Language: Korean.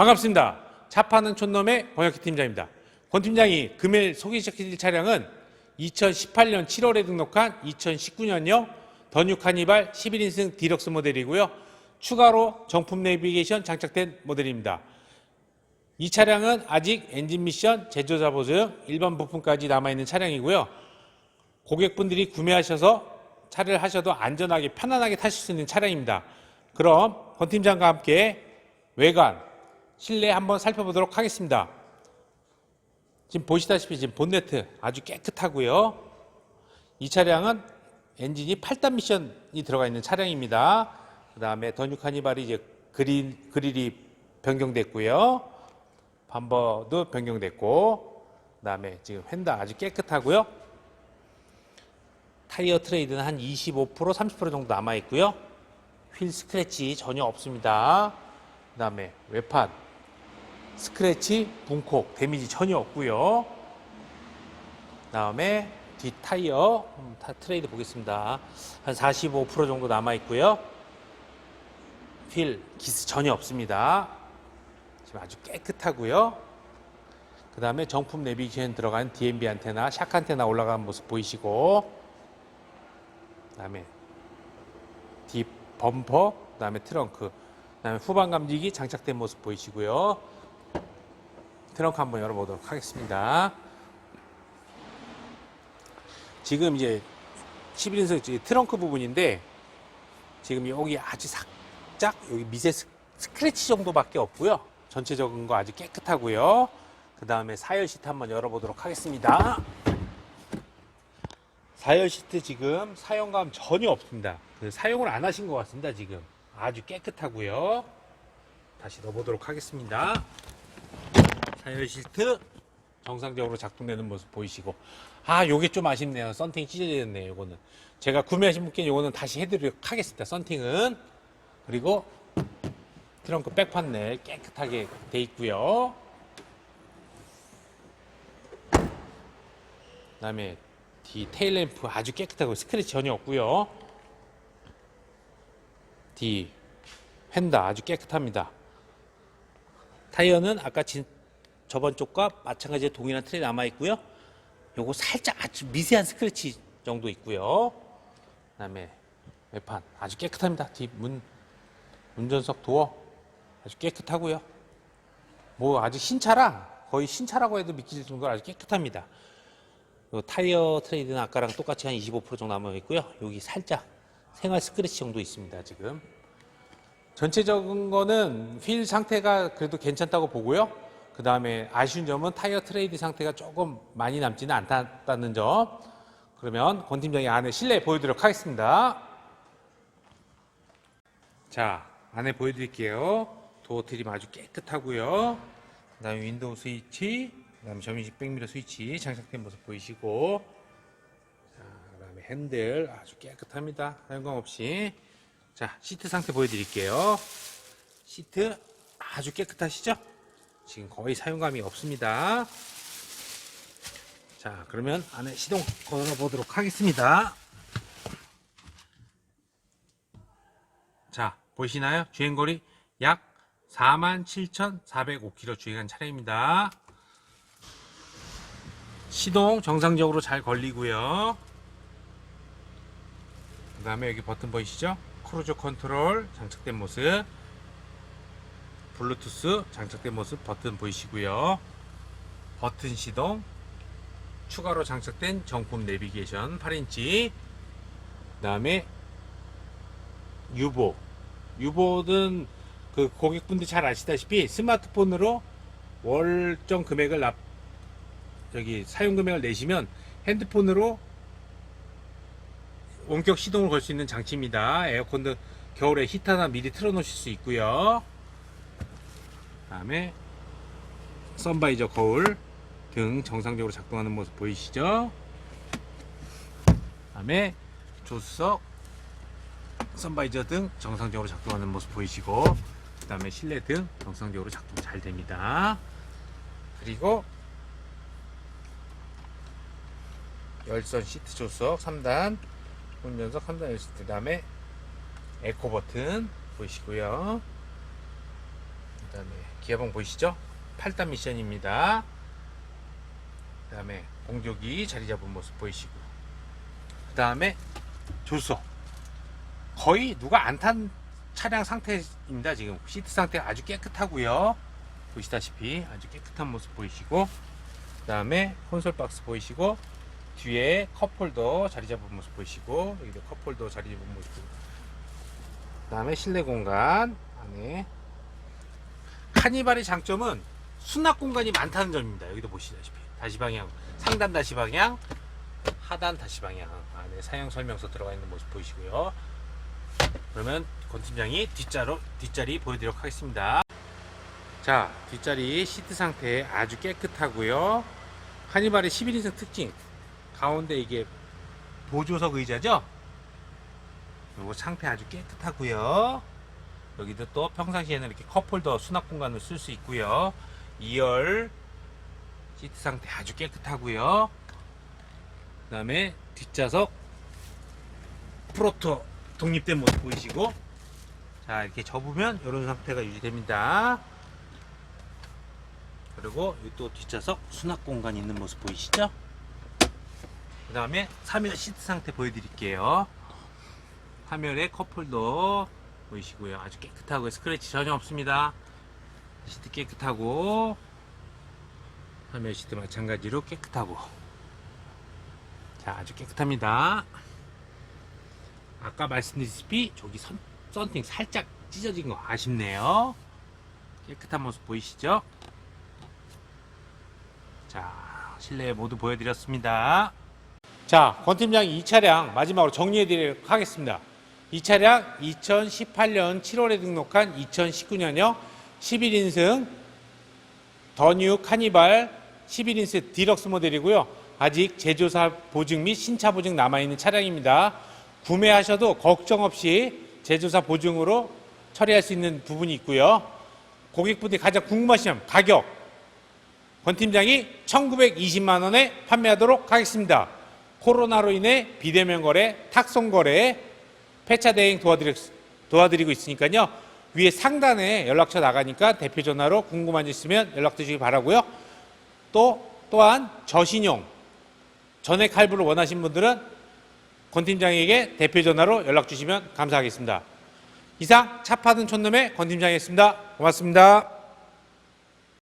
반갑습니다. 차 파는 촌놈의 권혁희 팀장입니다. 권 팀장이 금일 소개시켜드릴 차량은 2018년 7월에 등록한 2019년형 더뉴 카니발 11인승 디럭스 모델이고요. 추가로 정품 내비게이션 장착된 모델입니다. 이 차량은 아직 엔진 미션, 제조자 보증, 일반 부품까지 남아있는 차량이고요. 고객분들이 구매하셔서 차를 하셔도 안전하게 편안하게 타실 수 있는 차량입니다. 그럼 권 팀장과 함께 외관, 실내 한번 살펴보도록 하겠습니다. 지금 보시다시피 지금 본네트 아주 깨끗하고요. 이 차량은 엔진이 8단 미션이 들어가 있는 차량입니다. 그 다음에 더뉴 카니발이 이제 그릴, 그릴이 변경됐고요. 밤버도 변경됐고, 그 다음에 지금 휀다 아주 깨끗하고요. 타이어 트레이드는 한 25% 30% 정도 남아 있고요. 휠 스크래치 전혀 없습니다. 그 다음에 외판 스크래치, 붕콕, 데미지 전혀 없고요. 그 다음에 뒷 타이어 음, 타- 트레이드 보겠습니다. 한 45% 정도 남아 있고요. 휠 기스 전혀 없습니다. 지금 아주 깨끗하고요. 그 다음에 정품 내비게이션 들어간 DMB 안테나, 샥 안테나 올라가는 모습 보이시고, 그 다음에 뒷 범퍼, 그 다음에 트렁크, 그 다음에 후방 감지기 장착된 모습 보이시고요. 트렁크 한번 열어보도록 하겠습니다. 지금 이제 11인승 트렁크 부분인데 지금 여기 아주 살짝 여기 미세 스- 스크래치 정도밖에 없고요. 전체적인 거 아주 깨끗하고요. 그 다음에 사열 시트 한번 열어보도록 하겠습니다. 사열 시트 지금 사용감 전혀 없습니다. 그 사용을 안 하신 것 같습니다. 지금 아주 깨끗하고요. 다시 넣어보도록 하겠습니다. 사열 시트. 정상적으로 작동되는 모습 보이시고. 아 요게 좀 아쉽네요. 썬팅 찢어졌네요 요거는. 제가 구매하신 분께 요거는 다시 해드리도록 하겠습니다. 썬팅은. 그리고 트렁크 백 판넬 깨끗하게 돼 있고요. 그 다음에 뒤 테일 램프 아주 깨끗하고 스크래치 전혀 없고요. 뒤 휀다 아주 깨끗합니다. 타이어는 아까 진, 저번 쪽과 마찬가지로 동일한 틀이 남아 있고요. 요거 살짝 아주 미세한 스크래치 정도 있고요. 그다음에 외판 아주 깨끗합니다. 뒷문 운전석 도어 아주 깨끗하고요. 뭐 아주 신차라 거의 신차라고 해도 믿길 정도로 아주 깨끗합니다. 요 타이어 트레이드는 아까랑 똑같이 한 25% 정도 남아 있고요. 여기 살짝 생활 스크래치 정도 있습니다. 지금 전체적인 거는 휠 상태가 그래도 괜찮다고 보고요. 그 다음에 아쉬운 점은 타이어 트레이드 상태가 조금 많이 남지는 않다는 점. 그러면 권 팀장이 안에 실내 보여드리도록 하겠습니다. 자, 안에 보여드릴게요. 도어 트림 아주 깨끗하고요. 그 다음에 윈도우 스위치, 그 다음에 점유식 백미러 스위치 장착된 모습 보이시고, 자, 그 다음에 핸들 아주 깨끗합니다. 사용감 없이. 자, 시트 상태 보여드릴게요. 시트 아주 깨끗하시죠? 지금 거의 사용감이 없습니다. 자, 그러면 안에 시동 걸어보도록 하겠습니다. 자, 보이시나요? 주행거리 약 47,405km 주행한 차량입니다. 시동 정상적으로 잘 걸리고요. 그 다음에 여기 버튼 보이시죠? 크루즈 컨트롤 장착된 모습 블루투스 장착된 모습 버튼 보이시고요 버튼 시동 추가로 장착된 정품 내비게이션 8인치 그 다음에 유보 유보는 그 고객분들 잘 아시다시피 스마트폰으로 월정 금액을 납 저기 사용 금액을 내시면 핸드폰으로 원격 시동을 걸 수 있는 장치입니다. 에어컨도 겨울에 히터나 미리 틀어 놓으실 수 있고요. 다음에 선바이저 거울 등 정상적으로 작동하는 모습 보이시죠? 다음에 조수석 선바이저 등 정상적으로 작동하는 모습 보이시고 그 다음에 실내 등 정상적으로 작동 잘 됩니다. 그리고 열선 시트 조수석 3단 운전석 3단 열시트 그 다음에 에코 버튼 보이시고요 그 다음에 기아봉 보이시죠? 8단 미션입니다. 그 다음에 공조기 자리 잡은 모습 보이시고 그 다음에 조수 거의 누가 안 탄 차량 상태입니다. 지금 시트 상태 아주 깨끗하고요. 보시다시피 아주 깨끗한 모습 보이시고 그 다음에 콘솔 박스 보이시고 뒤에 컵홀더 자리 잡은 모습 보이시고 여기도 컵홀더 자리 잡은 모습 그 다음에 실내 공간 안에 카니발의 장점은 수납 공간이 많다는 점입니다. 여기도 보시다시피 다시 방향 상단 다시 방향 하단 다시 방향 안에 사용 설명서 들어가 있는 모습 보이시고요. 그러면 권 팀장이 뒷자로 뒷자리 보여드리도록 하겠습니다. 자 뒷자리 시트 상태 아주 깨끗하고요. 카니발의 11인승 특징 가운데 이게 보조석 의자죠. 요거 상태 아주 깨끗하고요. 여기도 또 평상시에는 이렇게 컵홀더 수납 공간을 쓸 수 있고요. 2열 시트 상태 아주 깨끗하고요. 그 다음에 뒷좌석 프로토 독립된 모습 보이시고 자 이렇게 접으면 이런 상태가 유지됩니다. 그리고 또 뒷좌석 수납 공간 있는 모습 보이시죠? 그 다음에 3열 시트 상태 보여드릴게요. 3열에 컵홀더 보이시고요. 아주 깨끗하고 스크래치 전혀 없습니다. 시트 깨끗하고 3열 시트 마찬가지로 깨끗하고 자 아주 깨끗합니다. 아까 말씀드렸다시피 저기 선, 썬팅 살짝 찢어진 거 아쉽네요. 깨끗한 모습 보이시죠? 자 실내 모두 보여드렸습니다. 자, 권 팀장이 이 차량 마지막으로 정리해 드리도록 하겠습니다. 이 차량 2018년 7월에 등록한 2019년형 11인승 더뉴 카니발 11인승 디럭스 모델이고요. 아직 제조사 보증 및 신차 보증 남아있는 차량입니다. 구매하셔도 걱정 없이 제조사 보증으로 처리할 수 있는 부분이 있고요. 고객분들이 가장 궁금하시면 가격 권 팀장이 1920만 원에 판매하도록 하겠습니다. 코로나로 인해 비대면 거래, 탁송 거래, 폐차 대행 도와드리, 도와드리고 있으니까요. 위에 상단에 연락처 나가니까 대표 전화로 궁금한 점 있으면 연락 주시기 바라고요. 또 또한 저신용 전액 할부를 원하신 분들은 권 팀장에게 대표 전화로 연락 주시면 감사하겠습니다. 이상 차 파는 촌놈의 권 팀장이었습니다. 고맙습니다.